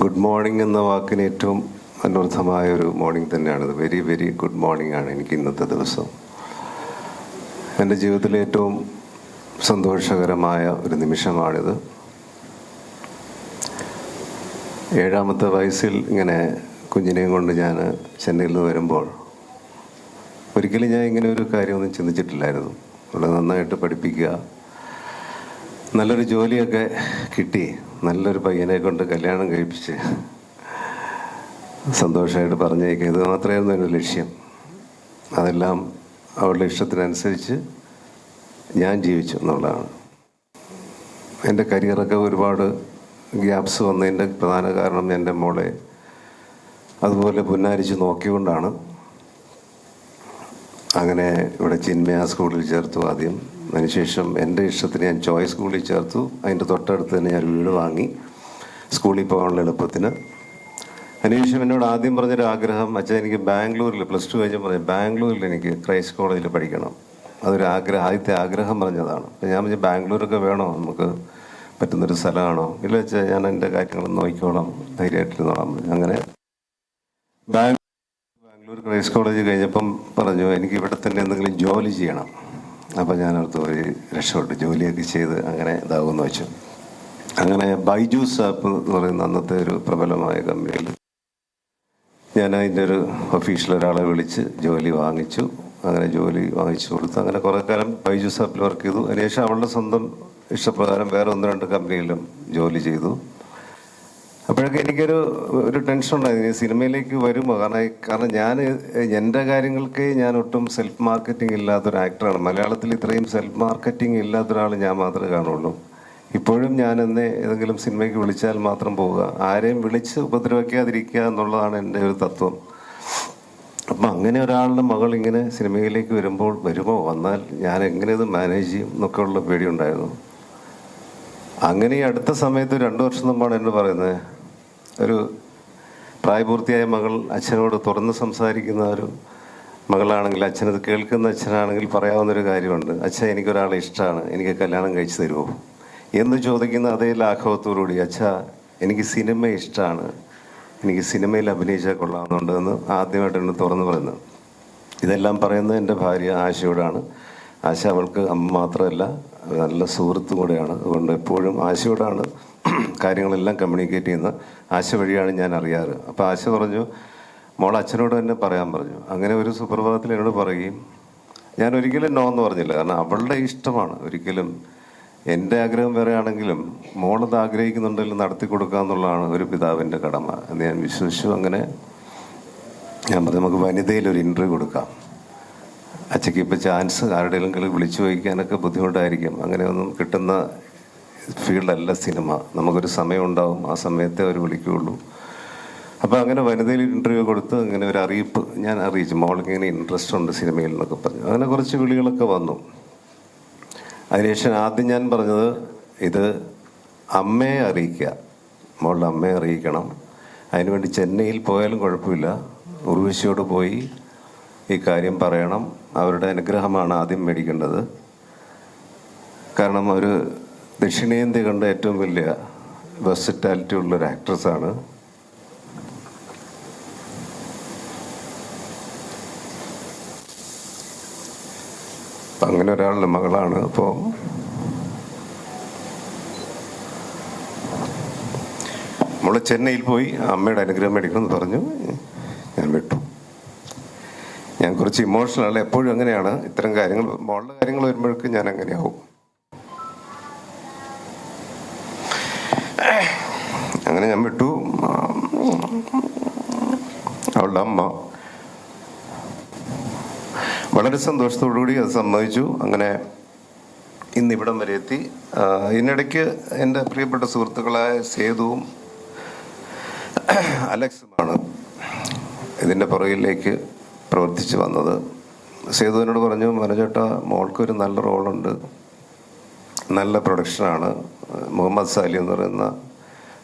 Good morning എന്ന വാക്കിന് ഏറ്റവും അനർത്ഥമായ ഒരു മോർണിംഗ് തന്നെയാണിത്. വെരി വെരി ഗുഡ് മോർണിംഗ് ആണ് എനിക്ക് ഇന്നത്തെ ദിവസം. എന്റെ ജീവിതത്തിലെ ഏറ്റവും സന്തോഷകരമായ ഒരു നിമിഷമാണിത്. ഏഴാമത്തെ വയസ്സിൽ ഇങ്ങനെ കുഞ്ഞിനെയും കൊണ്ട് ഞാൻ ചെന്നൈയിൽ നിന്ന് വരുമ്പോൾ ഒരിക്കലും ഞാൻ ഇങ്ങനെ ഒരു കാര്യമൊന്നും ചിന്തിച്ചിട്ടില്ലായിരുന്നു. അവിടെ നന്നായിട്ട് പഠിപ്പിക്കുക നല്ലൊരു ജോലിയൊക്കെ കിട്ടി. നല്ലൊരു പയ്യനെ കൊണ്ട് കല്യാണം കഴിപ്പിച്ച് സന്തോഷമായിട്ട് പറഞ്ഞേക്കുക. ഇത് മാത്രമായിരുന്നു എന്റെ ലക്ഷ്യം. അതെല്ലാം അവളുടെ ഇഷ്ടത്തിനനുസരിച്ച് ഞാൻ ജീവിച്ചു എന്നുള്ളതാണ്. എന്റെ കരിയറൊക്കെ ഒരുപാട് ഗ്യാപ്സ് വന്നതിന്റെ പ്രധാന കാരണം എന്റെ മോളെ അതുപോലെ പുന്നാരിച്ച് നോക്കിക്കൊണ്ടാണ് അങ്ങനെ ഇവിടെ ചിന്മയ സ്കൂളിൽ ചേർത്തു ആദ്യം. അതിനുശേഷം എന്റെ ഇഷ്ടത്തിന് ഞാൻ ചോയ്സ് സ്കൂളിൽ ചേർത്തു. അതിന്റെ തൊട്ടടുത്ത് തന്നെ ഞാൻ വീട് വാങ്ങി. സ്കൂളിൽ പോകാനുള്ള എളുപ്പത്തിന്. അതിനുശേഷം എന്നോട് ആദ്യം പറഞ്ഞൊരു ആഗ്രഹം അച്ഛൻ എനിക്ക് ബാംഗ്ലൂരിൽ പ്ലസ് ടു കഴിഞ്ഞ് പറഞ്ഞു ബാംഗ്ലൂരിൽ എനിക്ക് ക്രൈസ്റ്റ് കോളേജിൽ പഠിക്കണം. അതൊരു ആഗ്രഹം ആദ്യത്തെ ആഗ്രഹം പറഞ്ഞതാണ്. അപ്പം ഞാൻ പറഞ്ഞു ബാംഗ്ലൂരൊക്കെ വേണോ? നമുക്ക് പറ്റുന്നൊരു സ്ഥലമാണോ? ഇല്ല വെച്ചാൽ ഞാൻ എന്റെ കാര്യങ്ങൾ നോക്കിക്കോളാം. ധൈര്യമായിട്ടിരുന്നോളാം. അങ്ങനെ. ബാംഗ്ലൂർ ബാംഗ്ലൂർ ക്രൈസ്റ്റ് കോളേജ് കഴിഞ്ഞപ്പം പറഞ്ഞു എനിക്ക് ഇവിടെ തന്നെ എന്തെങ്കിലും ജോലി ചെയ്യണം. അപ്പോൾ ഞാൻ അടുത്ത് പോയി രക്ഷപ്പെട്ടു ജോലിയൊക്കെ ചെയ്ത് അങ്ങനെ ഇതാകുമെന്ന് വെച്ചു. അങ്ങനെ ബൈജൂസ് ആപ്പ് എന്ന് പറയുന്ന അന്നത്തെ ഒരു പ്രബലമായ കമ്പനിയിൽ ഞാൻ അതിന്റെ ഒരു ഒഫീഷ്യൽ ഒരാളെ വിളിച്ച് ജോലി വാങ്ങിച്ചു. അങ്ങനെ ജോലി വാങ്ങിച്ചു കൊടുത്തു അങ്ങനെ കുറേ കാലം ബൈജൂസ് ആപ്പിൽ വർക്ക് ചെയ്തു. അതിനുശേഷം അവളുടെ സ്വന്തം ഇഷ്ടപ്രകാരം വേറെ ഒന്ന് രണ്ട് കമ്പനിയിലും ജോലി ചെയ്തു. അപ്പോഴൊക്കെ എനിക്കൊരു ഒരു ടെൻഷൻ ഉണ്ടായിരുന്നു. സിനിമയിലേക്ക് വരുമ്പോൾ കാരണം കാരണം ഞാൻ എന്റെ കാര്യങ്ങൾക്ക് ഞാൻ ഒട്ടും സെൽഫ് മാർക്കറ്റിംഗ് ഇല്ലാത്തൊരു ആക്ടറാണ് മലയാളത്തിൽ ഇത്രയും സെൽഫ് മാർക്കറ്റിംഗ് ഇല്ലാത്ത ഒരാൾ ഞാൻ മാത്രമേ കാണുള്ളൂ. ഇപ്പോഴും ഞാൻ എന്നെ ഏതെങ്കിലും സിനിമയ്ക്ക് വിളിച്ചാൽ മാത്രം പോവുക. ആരെയും വിളിച്ച് ഉപദ്രവിക്കാതിരിക്കുക എന്നുള്ളതാണ് എന്റെ ഒരു തത്വം. അപ്പം അങ്ങനെ ഒരാളുടെ മകൾ ഇങ്ങനെ സിനിമയിലേക്ക് വരുമ്പോൾ വരുമോ? വന്നാൽ ഞാൻ എങ്ങനെ ഇത് മാനേജ് ചെയ്യും എന്നൊക്കെ ഉള്ള പേടിയുണ്ടായിരുന്നു അങ്ങനെ ഈ അടുത്ത സമയത്ത് രണ്ടു വർഷം മുമ്പാണ് എന്നോട് പറയുന്നത് ഒരു പ്രായപൂർത്തിയായ മകൾ അച്ഛനോട് തുറന്ന് സംസാരിക്കുന്ന ഒരു മകളാണെങ്കിൽ അച്ഛനത് കേൾക്കുന്ന അച്ഛനാണെങ്കിൽ പറയാവുന്നൊരു കാര്യമുണ്ട്. അച്ഛൻ എനിക്കൊരാളെ ഇഷ്ടമാണ് എനിക്ക് കല്യാണം കഴിച്ചു തരുമോ എന്ന് ചോദിക്കുന്ന അതേ ലാഘവത്തോടുകൂടി അച്ഛ എനിക്ക് സിനിമ ഇഷ്ടമാണ് എനിക്ക് സിനിമയിൽ അഭിനയിച്ചാൽ കൊള്ളാവുന്നുണ്ടെന്ന് ആദ്യമായിട്ടാണ് ആദ്യമായിട്ട് തുറന്നു തുറന്ന് പറയുന്നത്. ഇതെല്ലാം പറയുന്നത് എന്റെ ഭാര്യ ആശയോടാണ്. ആശ അവൾക്ക് അമ്മ മാത്രമല്ല നല്ല സുഹൃത്തും കൂടെയാണ്. അതുകൊണ്ട് എപ്പോഴും ആശയോടാണ് കാര്യങ്ങളെല്ലാം കമ്മ്യൂണിക്കേറ്റ് ചെയ്യുന്നത്. ആശ വഴിയാണ് ഞാൻ അറിയാറ്. അപ്പോൾ ആശ പറഞ്ഞു മോൾ അച്ഛനോട് തന്നെ പറയാൻ പറഞ്ഞു. അങ്ങനെ ഒരു സുപ്രഭാതത്തിൽ എന്നോട് പറയുകയും ഞാൻ ഒരിക്കലും നോ എന്ന് പറഞ്ഞില്ല. കാരണം അവളുടെ ഇഷ്ടമാണ്. ഒരിക്കലും എന്റെ ആഗ്രഹം വേറെ ആണെങ്കിലും മോളത് ആഗ്രഹിക്കുന്നുണ്ടെങ്കിൽ നടത്തി കൊടുക്കുക എന്നുള്ളതാണ് ഒരു പിതാവിന്റെ കടമ എന്ന് ഞാൻ വിശ്വസിച്ചു. അങ്ങനെ ഞാൻ പറഞ്ഞു നമുക്ക് വനിതയിൽ ഒരു ഇന്റർവ്യൂ കൊടുക്കാം. അച്ഛയ്ക്ക് ഇപ്പോൾ ചാൻസ് ആരുടെയെങ്കിലും വിളിച്ചു വയ്ക്കാനൊക്കെ ബുദ്ധിമുട്ടായിരിക്കും. അങ്ങനെയൊന്നും കിട്ടുന്ന ഫീൽഡല്ല സിനിമ. നമുക്കൊരു സമയം ഉണ്ടാവും ആ സമയത്തെ അവർ വിളിക്കുകയുള്ളൂ. അപ്പോൾ അങ്ങനെ വനിതയിൽ ഇന്റർവ്യൂ കൊടുത്ത് അങ്ങനെ ഒരു അറിയിപ്പ് ഞാൻ അറിയിച്ചു. മോൾക്ക് ഇങ്ങനെ ഇൻട്രസ്റ്റ് ഉണ്ട് സിനിമയിൽ എന്നൊക്കെ പറഞ്ഞു. അങ്ങനെ കുറച്ച് വിളികളൊക്കെ വന്നു. അതിനുശേഷം ആദ്യം ഞാൻ പറഞ്ഞത് ഇത് അമ്മയെ അറിയിക്കുക. മോളുടെ അമ്മയെ അറിയിക്കണം. അതിനുവേണ്ടി ചെന്നൈയിൽ പോയാലും കുഴപ്പമില്ല. ഉർവശിയോട് പോയി ഈ കാര്യം പറയണം. അവരുടെ അനുഗ്രഹമാണ് ആദ്യം മേടിക്കേണ്ടത്. കാരണം ഒരു ദക്ഷിണേന്ത്യ കണ്ട ഏറ്റവും വലിയ വെർസിറ്റാലിറ്റി ഉള്ളൊരു ആക്ട്രസ്സാണ്. അപ്പം അങ്ങനെ ഒരാളുടെ മകളാണ്. അപ്പോൾ നമ്മൾ ചെന്നൈയിൽ പോയി അമ്മയുടെ അനുഗ്രഹം മേടിക്കണം എന്ന് പറഞ്ഞു. കുറച്ച് ഇമോഷണലാണ് എപ്പോഴും അങ്ങനെയാണ്. ഇത്തരം കാര്യങ്ങൾ മോളുടെ കാര്യങ്ങൾ വരുമ്പോഴേക്കും ഞാൻ അങ്ങനെയാവും. അങ്ങനെ ഞാൻ വിട്ടു. അവളുടെ അമ്മ വളരെ സന്തോഷത്തോടുകൂടി അത് സമ്മതിച്ചു. അങ്ങനെ ഇന്ന് ഇവിടം വരെ എത്തി. ഇതിനിടയ്ക്ക് എന്റെ പ്രിയപ്പെട്ട സുഹൃത്തുക്കളായ സേതുവും അലക്സുമാണ് ഇതിന്റെ പുറകിലേക്ക് പ്രവർത്തിച്ച് വന്നത്. സേതുവിനോട് പറഞ്ഞു മനോജേട്ട മോൾക്കൊരു നല്ല റോളുണ്ട്. നല്ല പ്രൊഡക്ഷനാണ്. മുഹമ്മദ് സാലി എന്ന് പറയുന്ന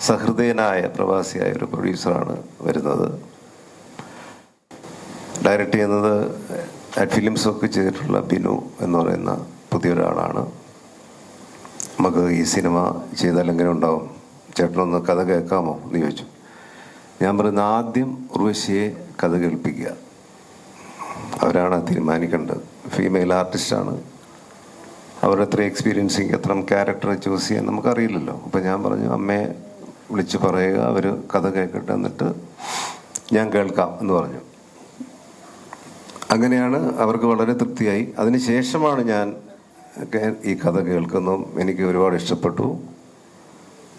സഹൃദയനായ പ്രവാസിയായ ഒരു പ്രൊഡ്യൂസറാണ് വരുന്നത്. ഡയറക്റ്റ് ചെയ്യുന്നത് ഫിലിംസ് ഒക്കെ ചെയ്തിട്ടുള്ള ബിനു എന്ന് പറയുന്ന പുതിയൊരാളാണ്. നമുക്ക് ഈ സിനിമ ചെയ്താൽ എങ്ങനെ ഉണ്ടാവും ചേട്ടനൊന്ന് കഥ കേൾക്കാമോ? എന്ന് ചോദിച്ചു. ഞാൻ പറയുന്ന ആദ്യം ഉർവശിയെ കഥ കേൾപ്പിക്കുക. അവരാണ് തീരുമാനിക്കേണ്ടത്. ഫീമെയിൽ ആർട്ടിസ്റ്റാണ് അവരെത്ര എക്സ്പീരിയൻസിങ് എത്ര ക്യാരക്ടർ ചൂസ് ചെയ്യാൻ നമുക്കറിയില്ലല്ലോ. അപ്പോൾ ഞാൻ പറഞ്ഞു അമ്മയെ വിളിച്ച് പറയുക അവർ കഥ കേൾക്കട്ടെ എന്നിട്ട് ഞാൻ കേൾക്കാം എന്ന് പറഞ്ഞു. അങ്ങനെയാണ് അവർക്ക് വളരെ തൃപ്തിയായി. അതിനുശേഷമാണ് ഞാൻ ഈ കഥ കേൾക്കുന്നതും എനിക്ക് ഒരുപാട് ഇഷ്ടപ്പെട്ടു.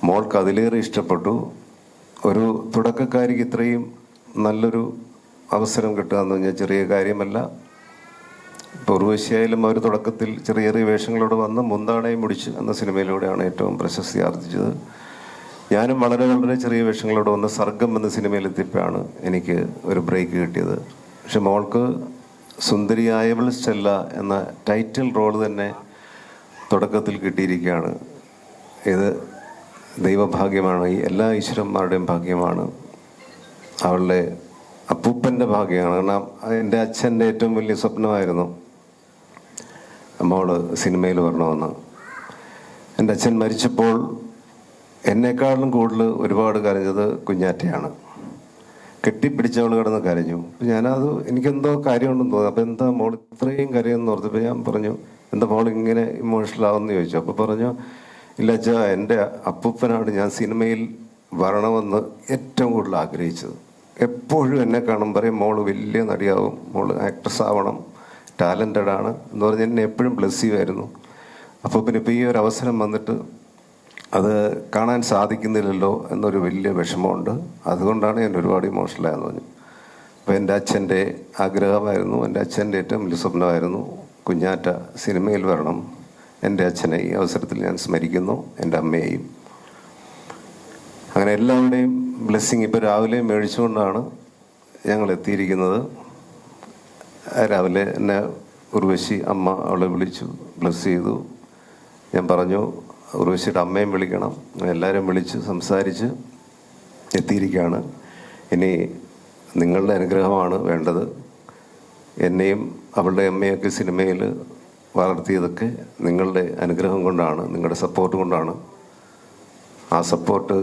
മോൾക്ക് അതിലേറെ ഇഷ്ടപ്പെട്ടു. ഒരു തുടക്കക്കാരിക്ക് ഇത്രയും നല്ലൊരു അവസരം കിട്ടുക എന്ന് പറഞ്ഞാൽ ചെറിയ കാര്യമല്ല. ഇപ്പോൾ ഉർവശിയായാലും അവർ തുടക്കത്തിൽ ചെറിയ ചെറിയ വേഷങ്ങളോട് വന്ന് മുന്താണയും മുടിച്ച് എന്ന സിനിമയിലൂടെയാണ് ഏറ്റവും പ്രശസ്തി ആർജിച്ചത്. ഞാനും വളരെ വളരെ ചെറിയ വേഷങ്ങളോട് വന്ന് സർഗം എന്ന സിനിമയിലെത്തിയപ്പോഴാണ് എനിക്ക് ഒരു ബ്രേക്ക് കിട്ടിയത്. പക്ഷെ മോൾക്ക് സുന്ദരിയായവൾ സ്റ്റെല്ല എന്ന ടൈറ്റിൽ റോൾ തന്നെ തുടക്കത്തിൽ കിട്ടിയിരിക്കുകയാണ്. ഇത് ദൈവഭാഗ്യമാണ് ഈ എല്ലാ ഈശ്വരന്മാരുടെയും ഭാഗ്യമാണ്. അവളുടെ അപ്പൂപ്പന്റെ ഭാഗ്യമാണ്. കാരണം എന്റെ അച്ഛന്റെ ഏറ്റവും വലിയ സ്വപ്നമായിരുന്നു മോൾ സിനിമയിൽ വരണമെന്ന്. എന്റെ അച്ഛൻ മരിച്ചപ്പോൾ എന്നെക്കാളും കൂടുതൽ ഒരുപാട് കരഞ്ഞത് കുഞ്ഞാറ്റയാണ്. കെട്ടിപ്പിടിച്ചവൾ കിടന്ന് കരഞ്ഞു. ഞാനത് എനിക്കെന്തോ കാര്യമുണ്ടെന്ന് തോന്നി. അപ്പോൾ എന്താ മോൾ ഇത്രയും കരയെന്ന് ഓർത്തപ്പോൾ ഞാൻ പറഞ്ഞു എന്താ മോൾ ഇങ്ങനെ ഇമോഷണൽ ആവുമെന്ന് ചോദിച്ചു. അപ്പോൾ പറഞ്ഞു ഇല്ല അച്ഛാ എന്റെ അപ്പൂപ്പനാണ് ഞാൻ സിനിമയിൽ വരണമെന്ന് ഏറ്റവും കൂടുതൽ ആഗ്രഹിച്ചത്. എപ്പോഴും എന്നെ കാണും പറയും മോൾ വലിയ നടിയാവും മോൾ ആക്ട്രസ് ആവണം ടാലന്റഡ് ആണ് എന്ന് പറഞ്ഞ് എന്നെ എപ്പോഴും ബ്ലെസ് ചെയ്യുമായിരുന്നു. അപ്പോൾ പിന്നെ ഇപ്പോൾ ഈ ഒരു അവസരം വന്നിട്ട് അത് കാണാൻ സാധിക്കുന്നില്ലല്ലോ എന്നൊരു വലിയ വിഷമമുണ്ട്. അതുകൊണ്ടാണ് ഞാൻ ഒരുപാട് ഇമോഷണലായെന്ന് പറഞ്ഞു. അപ്പോൾ എന്റെ അച്ഛന്റെ ആഗ്രഹമായിരുന്നു എന്റെ അച്ഛന്റെ ഏറ്റവും വലിയ സ്വപ്നമായിരുന്നു കുഞ്ഞാറ്റ സിനിമയിൽ വരണം. എന്റെ അച്ഛനെ ഈ അവസരത്തിൽ ഞാൻ സ്മരിക്കുന്നു എന്റെ അമ്മയെയും. അങ്ങനെ എല്ലാവരുടെയും ബ്ലെസ്സിങ് ഇപ്പോൾ രാവിലെ മേടിച്ചുകൊണ്ടാണ് ഞങ്ങൾ എത്തിയിരിക്കുന്നത്. രാവിലെ എന്നെ ഉർവശി അമ്മ അവളെ വിളിച്ചു ബ്ലെസ് ചെയ്തു. ഞാൻ പറഞ്ഞു ഉർവശിയുടെ അമ്മയും വിളിക്കണം. എല്ലാവരും വിളിച്ച് സംസാരിച്ച് എത്തിയിരിക്കുകയാണ്. ഇനി നിങ്ങളുടെ അനുഗ്രഹമാണ് വേണ്ടത്. എന്നെയും അവളുടെ അമ്മയൊക്കെ സിനിമയിൽ വളർത്തിയതൊക്കെ നിങ്ങളുടെ അനുഗ്രഹം കൊണ്ടാണ് നിങ്ങളുടെ സപ്പോർട്ട് കൊണ്ടാണ്. ആ സപ്പോർട്ട്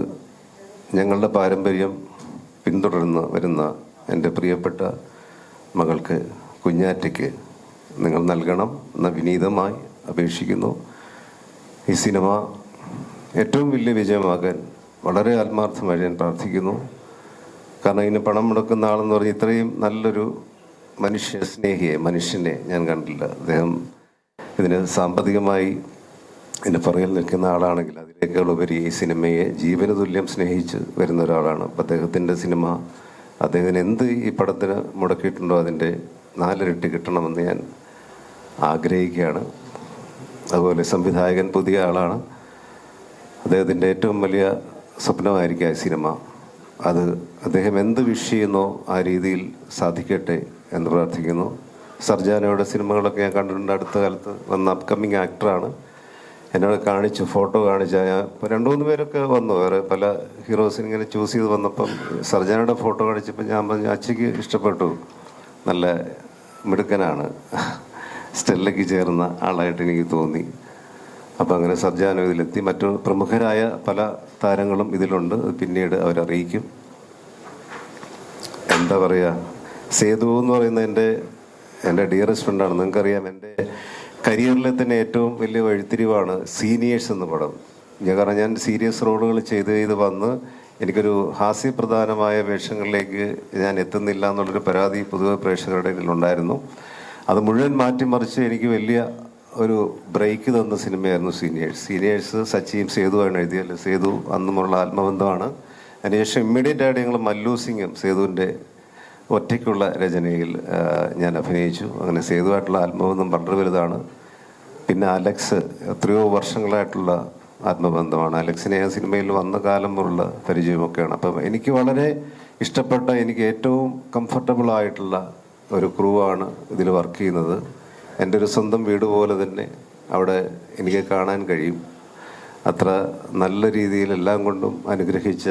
ഞങ്ങളുടെ പാരമ്പര്യം പിന്തുടർന്ന് വരുന്ന എന്റെ പ്രിയപ്പെട്ട മകൾക്ക് കുഞ്ഞാറ്റയ്ക്ക് നിങ്ങൾ നൽകണം എന്ന വിനീതമായി അപേക്ഷിക്കുന്നു. ഈ സിനിമ ഏറ്റവും വലിയ വിജയമാകാൻ വളരെ ആത്മാർത്ഥമായി ഞാൻ പ്രാർത്ഥിക്കുന്നു. കാരണം ഇതിന് പണം മുടക്കുന്ന ആളെന്ന് പറഞ്ഞ് ഇത്രയും നല്ലൊരു മനുഷ്യ സ്നേഹിയെ മനുഷ്യനെ ഞാൻ കണ്ടില്ല അദ്ദേഹം ഇതിന് സാമ്പത്തികമായി ഇതിന് പുറകിൽ നിൽക്കുന്ന ആളാണെങ്കിൽ അതിനേക്കാൾ ഉപരി ഈ സിനിമയെ ജീവന തുല്യം സ്നേഹിച്ച് വരുന്ന ഒരാളാണ്. അപ്പം അദ്ദേഹത്തിന്റെ സിനിമ അദ്ദേഹത്തിന് എന്ത് ഈ പടത്തിന് മുടക്കിയിട്ടുണ്ടോ അതിന്റെ നാലിരട്ടി കിട്ടണമെന്ന് ഞാൻ ആഗ്രഹിക്കുകയാണ്. അതുപോലെ സംവിധായകൻ പുതിയ ആളാണ്. അദ്ദേഹത്തിന്റെ ഏറ്റവും വലിയ സ്വപ്നമായിരിക്കും ആ സിനിമ. അത് അദ്ദേഹം എന്ത് വിഷ് ചെയ്യുന്നോ ആ രീതിയിൽ സാധിക്കട്ടെ എന്ന് പ്രാർത്ഥിക്കുന്നു. സർജാനയുടെ സിനിമകളൊക്കെ ഞാൻ കണ്ടിട്ടുണ്ട്. അടുത്ത കാലത്ത് വന്ന അപ്കമ്മിങ് ആക്ടറാണ്. എന്നോട് കാണിച്ചു ഫോട്ടോ കാണിച്ച. രണ്ടു മൂന്ന് പേരൊക്കെ വന്നു. വേറെ പല ഹീറോസിന് ഇങ്ങനെ ചൂസ് ചെയ്ത് വന്നപ്പം സർജനയുടെ ഫോട്ടോ കാണിച്ചപ്പോൾ ഞാൻ പറഞ്ഞു അച്ഛയ്ക്ക് ഇഷ്ടപ്പെട്ടു. നല്ല മിടുക്കനാണ്. സ്റ്റെല്ലയ്ക്ക് ചേർന്ന ആളായിട്ട് എനിക്ക് തോന്നി. അപ്പം അങ്ങനെ സർജാനോ ഇതിലെത്തി. മറ്റു പ്രമുഖരായ പല താരങ്ങളും ഇതിലുണ്ട്. പിന്നീട് അവരറിയിക്കും. എന്താ പറയുക സേതു എന്ന് പറയുന്ന എന്റെ എന്റെ ഡിയറസ്റ്റ് ഫ്രണ്ടാണ് നിങ്ങൾക്കറിയാം എന്റെ കരിയറിലെ തന്നെ ഏറ്റവും വലിയ വഴിത്തിരിവാണ് സീനിയേഴ്സ് എന്ന പടം. ഞാൻ കാരണം ഞാൻ സീരിയസ് റോളുകൾ ചെയ്ത് ചെയ്ത് വന്ന് എനിക്കൊരു ഹാസ്യപ്രധാനമായ വേഷങ്ങളിലേക്ക് ഞാൻ എത്തുന്നില്ല എന്നുള്ളൊരു പരാതി പൊതുവെ പ്രേക്ഷകരുടെ ഉണ്ടായിരുന്നു. അത് മുഴുവൻ മാറ്റിമറിച്ച് എനിക്ക് വലിയ ഒരു ബ്രേക്ക് തന്ന സിനിമയായിരുന്നു സീനിയേഴ്സ്. സീനിയേഴ്സ് സച്ചിയും സേതുവാണ് എഴുതിയത്. സേതു അന്നുമുള്ള ആത്മബന്ധമാണ്. അതിനുശേഷം ഇമ്മീഡിയറ്റ് ആയിട്ട് ഞങ്ങൾ മല്ലു സിംഗും സേതുവിന്റെ ഒറ്റയ്ക്കുള്ള രചനയിൽ ഞാൻ അഭിനയിച്ചു. അങ്ങനെ സേതുവായിട്ടുള്ള ആത്മബന്ധം വളരെ വലുതാണ്. പിന്നെ അലക്സ് എത്രയോ വർഷങ്ങളായിട്ടുള്ള ആത്മബന്ധമാണ്. അലക്സിനെ ആ സിനിമയിൽ വന്ന കാലം മുതലുള്ള പരിചയമൊക്കെയാണ്. അപ്പം എനിക്ക് വളരെ ഇഷ്ടപ്പെട്ട എനിക്ക് ഏറ്റവും കംഫർട്ടബിൾ ആയിട്ടുള്ള ഒരു ക്രൂ ആണ് ഇതിൽ വർക്ക് ചെയ്യുന്നത്. എന്റെ ഒരു സ്വന്തം വീട് പോലെ തന്നെ അവിടെ എനിക്ക് കാണാൻ കഴിയും. അത്ര നല്ല രീതിയിൽ എല്ലാം കൊണ്ടും അനുഗ്രഹിച്ച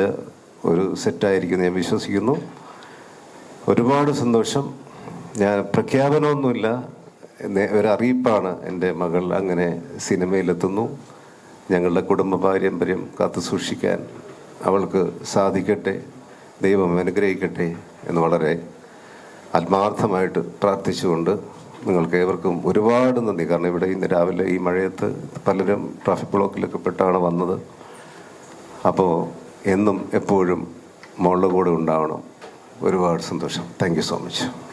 ഒരു സെറ്റായിരിക്കും ഞാൻ വിശ്വസിക്കുന്നു. ഒരുപാട് സന്തോഷം. ഞാൻ പ്രഖ്യാപനമൊന്നുമില്ല. ഒരറിയിപ്പാണ് എന്റെ മകൾ അങ്ങനെ സിനിമയിലെത്തുന്നു. ഞങ്ങളുടെ കുടുംബ പാരമ്പര്യം കാത്തു സൂക്ഷിക്കാൻ അവൾക്ക് സാധിക്കട്ടെ ദൈവം അനുഗ്രഹിക്കട്ടെ എന്ന് വളരെ ആത്മാർത്ഥമായിട്ട് പ്രാർത്ഥിച്ചുകൊണ്ട് നിങ്ങൾക്ക് ഏവർക്കും ഒരുപാട് നന്ദി. കാരണം ഇവിടെ ഇന്ന് രാവിലെ ഈ മഴയത്ത് പലരും ട്രാഫിക് ബ്ലോക്കിലൊക്കെ പെട്ടാണ് വന്നത്. അപ്പോൾ എന്നും എപ്പോഴും മോളുടെ കൂടെ ഉണ്ടാവണം. ഒരുപാട് സന്തോഷം. Thank so much